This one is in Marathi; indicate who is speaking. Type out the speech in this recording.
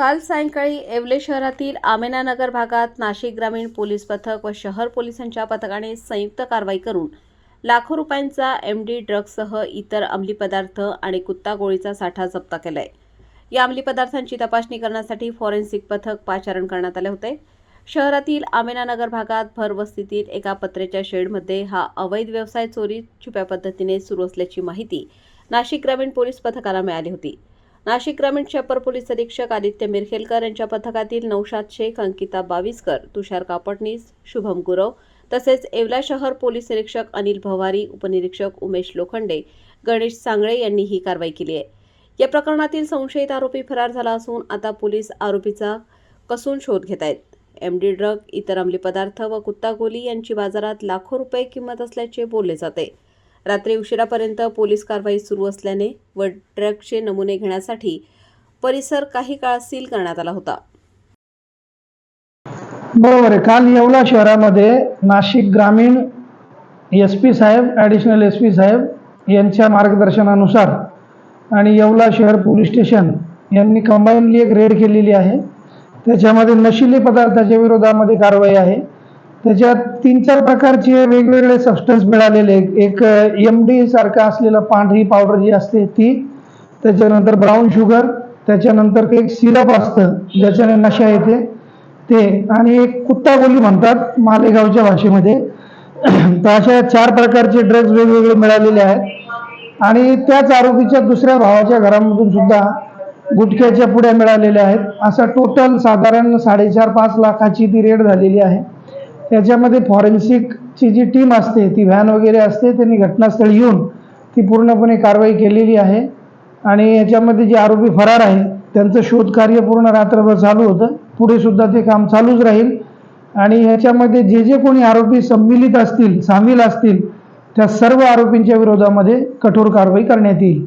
Speaker 1: काल सायंकाळी येवले शहरातील आमेनानगर भागात नाशिक ग्रामीण पोलीस पथक व शहर पोलिसांच्या पथकाने संयुक्त कारवाई करून लाखो रुपयांचा एम डी ड्रग्जसह इतर अंमली पदार्थ आणि कुत्ता गोळीचा साठा जप्त केला आहे या अंमली पदार्थांची तपासणी करण्यासाठी फॉरेन्सिक पथक पाचारण करण्यात आले होते. शहरातील आमेनानगर भागात भरवस्तीतील एका पत्र्याच्या शेडमध्ये हा अवैध व्यवसाय चोरी छुप्या पद्धतीने सुरू असल्याची माहिती नाशिक ग्रामीण पोलीस पथकाला मिळाली होती. नाशिक ग्रामीण शपर पोलीस अधीक्षक आदित्य मिरखेलकर यांच्या पथकातील नौशाद शेख अंकिता बाविस्कर तुषार कापटनीस शुभम गुरव तसेच येवला शहर पोलीस निरीक्षक अनिल भवारी उपनिरीक्षक उमेश लोखंडे गणेश सांगळे यांनी ही कारवाई केली आहे. या प्रकरणातील संशयित आरोपी फरार झाला असून आता पोलीस आरोपीचा कसून शोध घेत आहेत. एम डी ड्रग इतर अंमली पदार्थ व कुत्ता गोली यांची बाजारात लाखो रुपये किंमत असल्याचे बोलले जाते. रात्री उशिरापर्यंत पोलीस कारवाई सुरू असल्याने व ट्रकचे नमुने घेण्यासाठी परिसर काही काळ सील करण्यात आला होता.
Speaker 2: बरोबर आहे. काल येवला शहरामध्ये नाशिक ग्रामीण एस पी साहेब ॲडिशनल एस पी साहेब यांच्या मार्गदर्शनानुसार आणि येवला शहर पोलीस स्टेशन यांनी कंबाईनली एक रेड केलेली आहे. त्याच्यामध्ये नशिली पदार्थाच्या विरोधामध्ये कारवाई आहे. त्याच्यात तीन चार प्रकारचे वेगवेगळे सबस्टन्स मिळालेले एक एम डी सारखा असलेलं पांढरी पावडर जी असते ती त्याच्यानंतर ब्राऊन शुगर त्याच्यानंतर एक सिरप असतं ज्याच्याने नशा येते. ते आणि एक कुत्ता गोली म्हणतात मालेगावच्या भाषेमध्ये. तर अशा चार प्रकारचे ड्रग्ज वेगवेगळे मिळालेले आहेत. आणि त्याच आरोपीच्या दुसऱ्या भावाच्या घरामधून सुद्धा गुटख्याच्या पुड्या मिळालेल्या आहेत. असं टोटल साधारण साडेचार पाच लाखाची ती रेड झालेली आहे. त्याच्यामध्ये फॉरेन्सिकची जी टीम असते ती व्हॅन वगैरे असते त्यांनी घटनास्थळी येऊन ती पूर्णपणे कारवाई केलेली आहे. आणि याच्यामध्ये जे आरोपी फरार आहे त्यांचं शोधकार्य पूर्ण रात्रभर चालू होतं. पुढे सुद्धा ते काम चालूच राहील. आणि ह्याच्यामध्ये जे जे कोणी आरोपी संमिलित असतील सामील असतील त्या सर्व आरोपींच्या विरोधामध्ये कठोर कारवाई करण्यात येईल.